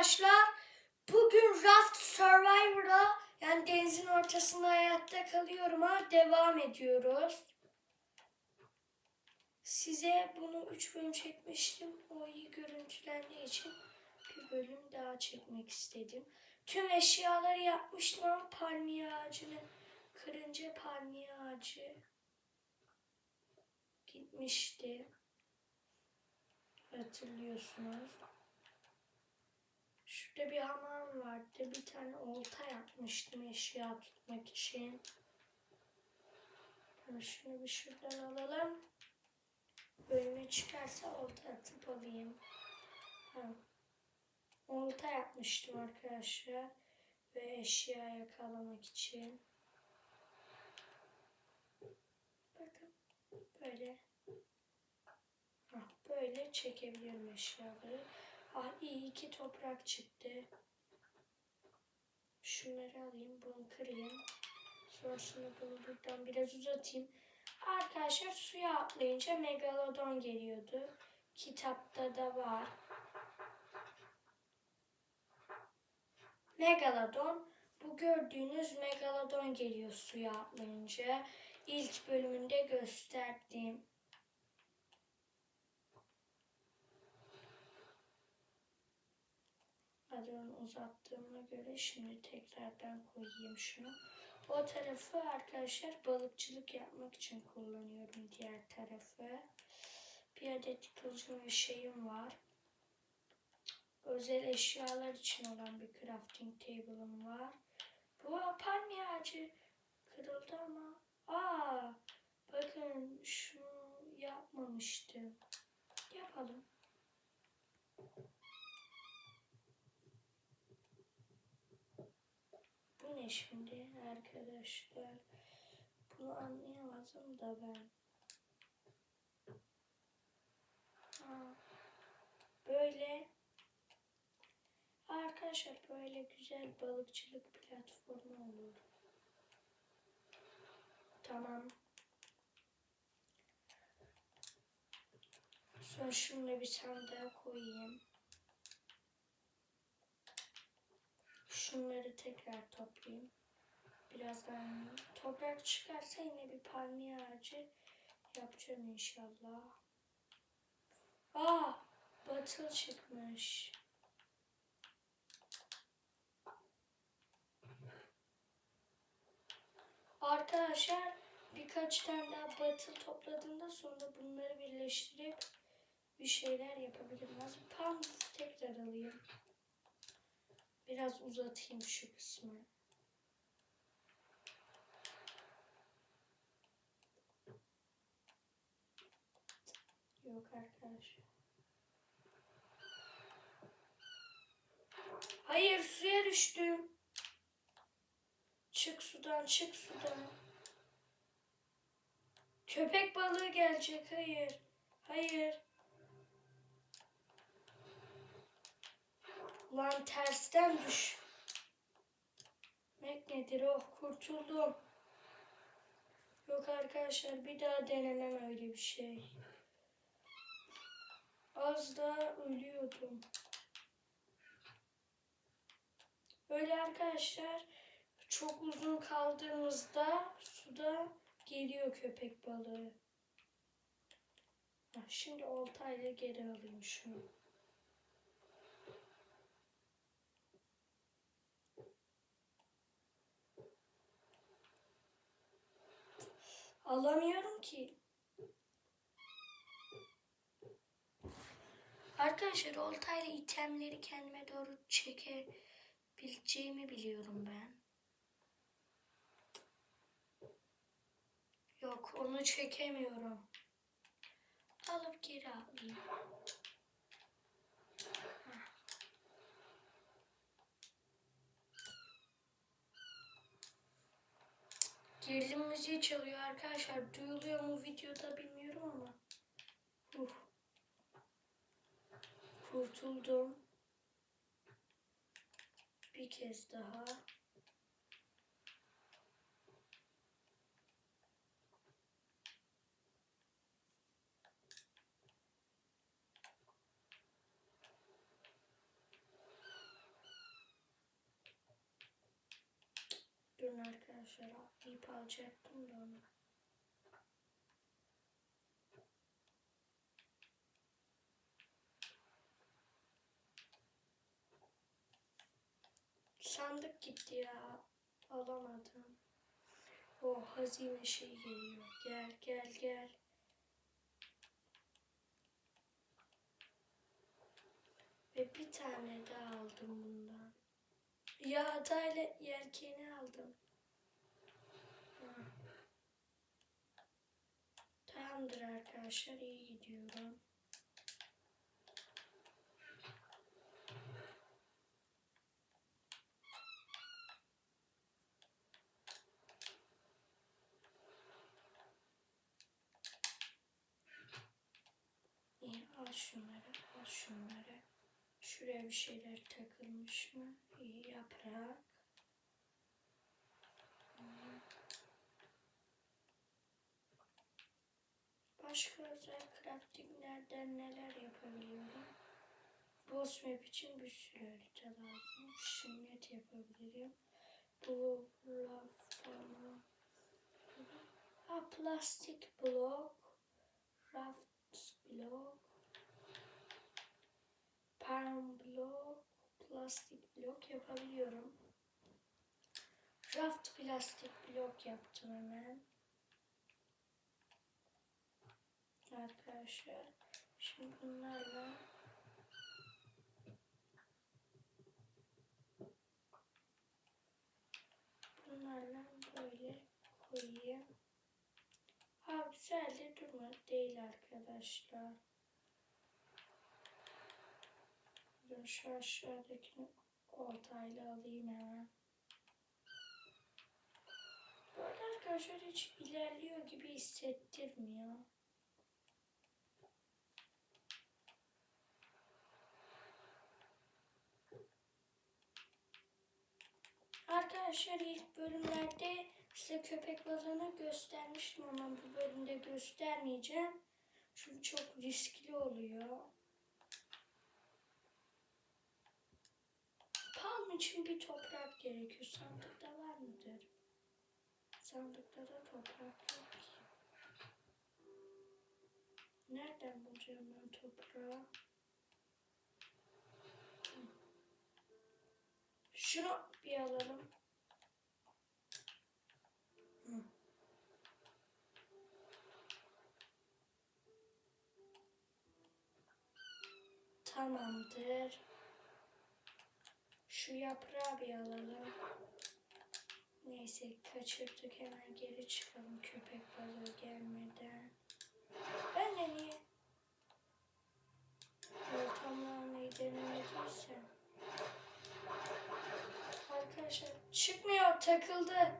arkadaşlar. Bugün Raft Survivor'a yani denizin ortasında hayatta kalıyorum ha devam ediyoruz. Size bunu 3 bölüm çekmiştim. O iyi görüntülendiği için bir bölüm daha çekmek istedim. Tüm eşyaları yapmıştım ama palmiye ağacını kırınca palmiye ağacı gitmişti. Hatırlıyorsunuz. Şurada bir hamam vardı. Bir tane olta yapmıştım eşya tutmak için. Ama şunu bir şuradan alalım. Bölüme çıkarsa olta atıp alayım. Ha. Olta yapmıştım arkadaşlar. Ve eşya yakalamak için. Bakın. Böyle. Hah, böyle çekebiliyorum eşyaları. Ah iyi ki toprak çıktı. Şunları alayım, bunu kırayım. Sonrasında bunu buradan biraz uzatayım. Arkadaşlar suya atlayınca megalodon geliyordu. Kitapta da var. Megalodon. Bu gördüğünüz megalodon geliyor suya atlayınca. İlk bölümünde gösterdiğim. Onu uzattığıma göre şimdi tekrardan koyayım şunu. O tarafı arkadaşlar balıkçılık yapmak için kullanıyorum diğer tarafı. Bir adet kılıcım ve şeyim var. Özel eşyalar için olan bir crafting table'ım var. Bu palmiye ağacı kırıldı ama. Aa, bakın şunu yapmamıştım. Yapalım. Ne şimdi arkadaşlar? Bunu anlayamadım da ben. Böyle arkadaşlar böyle güzel balıkçılık platformu olur. Tamam. Sonra şunu bir sandığa koyayım. Şunları tekrar toplayayım. Birazdan toprak çıkarsa yine bir palmiye ağacı yapacağım inşallah. Aa, batıl çıkmış. Arkadaşlar birkaç tane daha batıl topladığımda sonra bunları birleştirip bir şeyler yapabilirim. Lazım. Tekrar alayım. Biraz uzatayım şu kısmı. Yok arkadaşlar. Hayır suya düştüm. Çık sudan, çık sudan. Köpek balığı gelecek. Hayır. Hayır. Lan tersten düş. Mek nedir oh kurtuldum. Yok arkadaşlar bir daha denemem öyle bir şey. Az daha ölüyordum. Öyle arkadaşlar çok uzun kaldığımızda suda geliyor köpek balığı. Şimdi oltayla geri alayım şunu. Alamıyorum ki. Arkadaşlar oltayla itemleri kendime doğru çekebileceğimi biliyorum ben. Yok onu çekemiyorum. Alıp geri alayım. Gerilim müziği çalıyor arkadaşlar. Duyuluyor mu videoda bilmiyorum ama. Uh. Kurtuldum. Bir kez daha. Arkadaşlar. İp alacaktım da onu. Sandık gitti ya. Alamadım. O hazine şey geliyor. Gel gel gel. Ve bir tane daha aldım bundan. Ya hatayla yelkeni aldım. Tamamdır arkadaşlar iyi gidiyorum. İyi al şunları al şunları. Şuraya bir şeyler takılmış mı? İyi yaprak. Başka özel craftinglerden neler yapabiliyorum? Boss map için bir sürü harita lazım. Şimnet yapabilirim. Bu laflama. Ha plastik blok. Raft blok. Palm blok. Plastik blok yapabiliyorum. Raft plastik blok yaptım hemen. Arkadaşlar. Şimdi bunlarla bunlarla böyle koyayım. Güzel de durma değil arkadaşlar. Dur şu aşağıdakini oltayla alayım hemen. Bu arkadaşlar hiç ilerliyor gibi hissettirmiyor. Arkadaşlar ilk bölümlerde size köpek balığını göstermiştim ama bu bölümde göstermeyeceğim. Çünkü çok riskli oluyor. Palm için bir toprak gerekiyor. Sandıkta var mıdır? Sandıkta da toprak yok. Nereden bulacağım ben toprağı? Şunu bir alalım. Tamamdır. Şu yaprağı bir alalım. Neyse kaçırdık hemen geri çıkalım köpek balığı gelmeden. Ben de niye ortamı almayı denemediysem. Arkadaşlar çıkmıyor takıldı.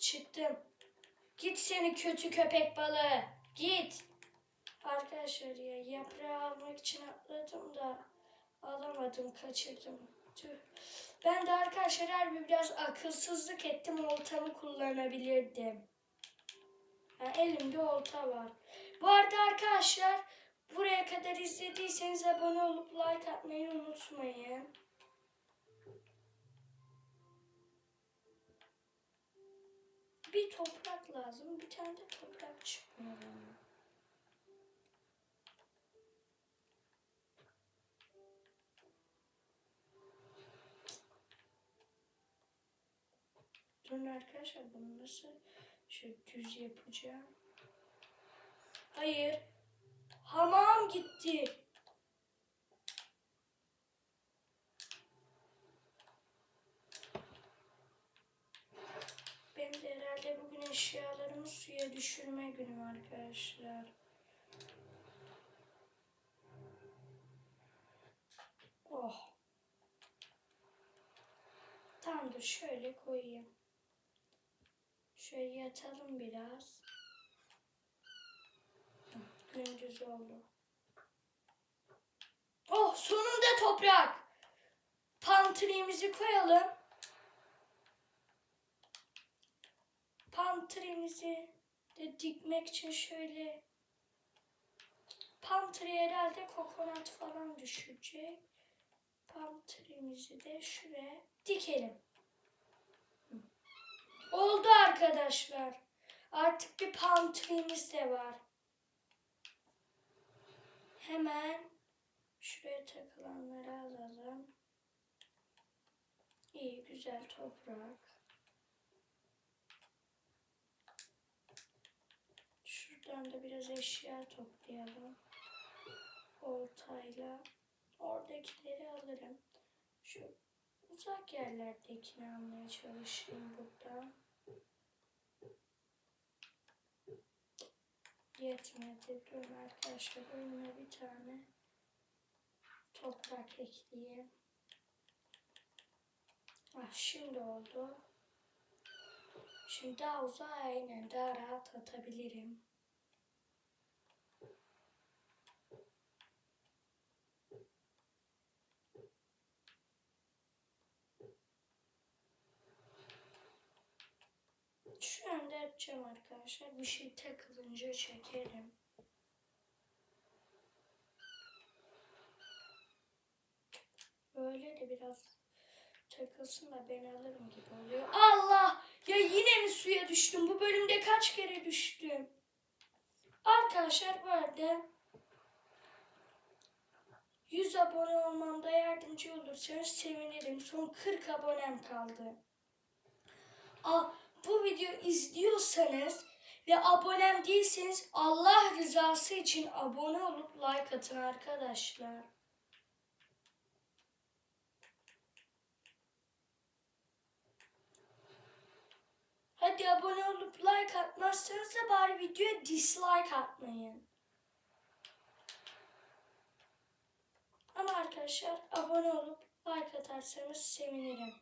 Çıktım. Git seni kötü köpek balığı. Git. Arkadaşlar ya yaprağı almak için atladım da alamadım kaçırdım. Tüh. Ben de arkadaşlar harbi biraz akılsızlık ettim oltamı kullanabilirdim. Ha, elimde olta var. Bu arada arkadaşlar buraya kadar izlediyseniz abone olup like atmayı unutmayın. Bir toprak lazım. Bir tane de toprak çıkmıyor. Durun arkadaşlar bunu nasıl şöyle düz yapacağım. Hayır. Hamam gitti. Benim de herhalde bugün eşyalarımı suya düşürme günüm arkadaşlar. Oh. Tamamdır şöyle koyayım. Şöyle yatalım biraz. Gündüz oldu. Oh sonunda toprak. Pantrimizi koyalım. Pantrimizi de dikmek için şöyle palm tree herhalde kokonat falan düşecek. Palm tree'mizi de şuraya dikelim. Oldu arkadaşlar. Artık bir palm tree'miz de var. Hemen şuraya takılanları alalım. İyi güzel toprak. Şuradan da biraz eşya toplayalım. Oltayla. Oradakileri alırım. Şu uzak yerlerdekini almaya çalışayım buradan. Yetmedi. Dur arkadaşlar önüme bir tane toprak ekleyeyim. Ah, şimdi oldu. Şimdi daha uzağa aynen daha rahat atabilirim. Şu anda yapacağım arkadaşlar. Bir şey takılınca çekerim. Böyle de biraz takılsın da ben alırım gibi oluyor. Allah! Ya yine mi suya düştüm? Bu bölümde kaç kere düştüm? Arkadaşlar bu arada 100 abone olmamda yardımcı olursanız sevinirim. Son 40 abonem kaldı. Aa, bu videoyu izliyorsanız ve abonem değilseniz Allah rızası için abone olup like atın arkadaşlar. Hadi abone olup like atmazsanız da bari videoya dislike atmayın. Ama arkadaşlar abone olup like atarsanız sevinirim.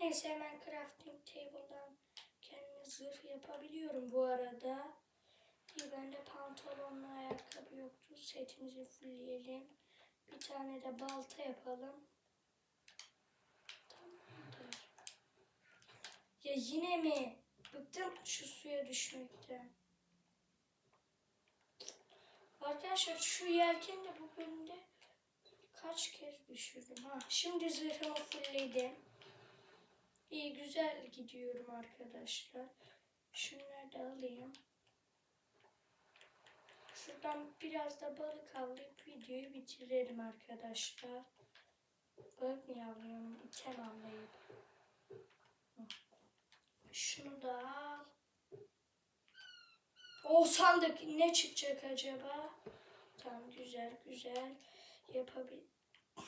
Neyse hemen crafting table'dan kendime zırh yapabiliyorum bu arada. İyi bende pantolonla ayakkabı yoktu. Setimizi fullleyelim. Bir tane de balta yapalım. Tamamdır. Ya yine mi? Bıktım şu suya düşmekten. Arkadaşlar şu yelken de bu bölümde kaç kez düşürdüm. Ha, şimdi zırhımı fullledim. İyi güzel gidiyorum arkadaşlar. Şunları da alayım. Şuradan biraz da balık avlayıp videoyu bitirelim arkadaşlar. Balık mı avlıyorum? İtem avlayıp. Şunu da al. O sandık ne çıkacak acaba? Tamam güzel güzel yapabil.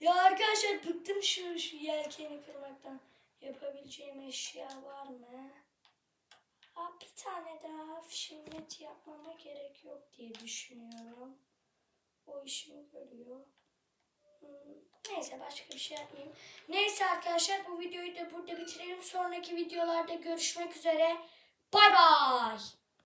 Ya arkadaşlar bıktım şu, şu yelkeni kırmaktan. Yapabileceğim eşya var mı? Aa, bir tane daha net yapmama gerek yok diye düşünüyorum. O işimi görüyor. Hmm, Neyse başka bir şey yapmayayım. Neyse arkadaşlar bu videoyu da burada bitirelim. Sonraki videolarda görüşmek üzere. Bay bay.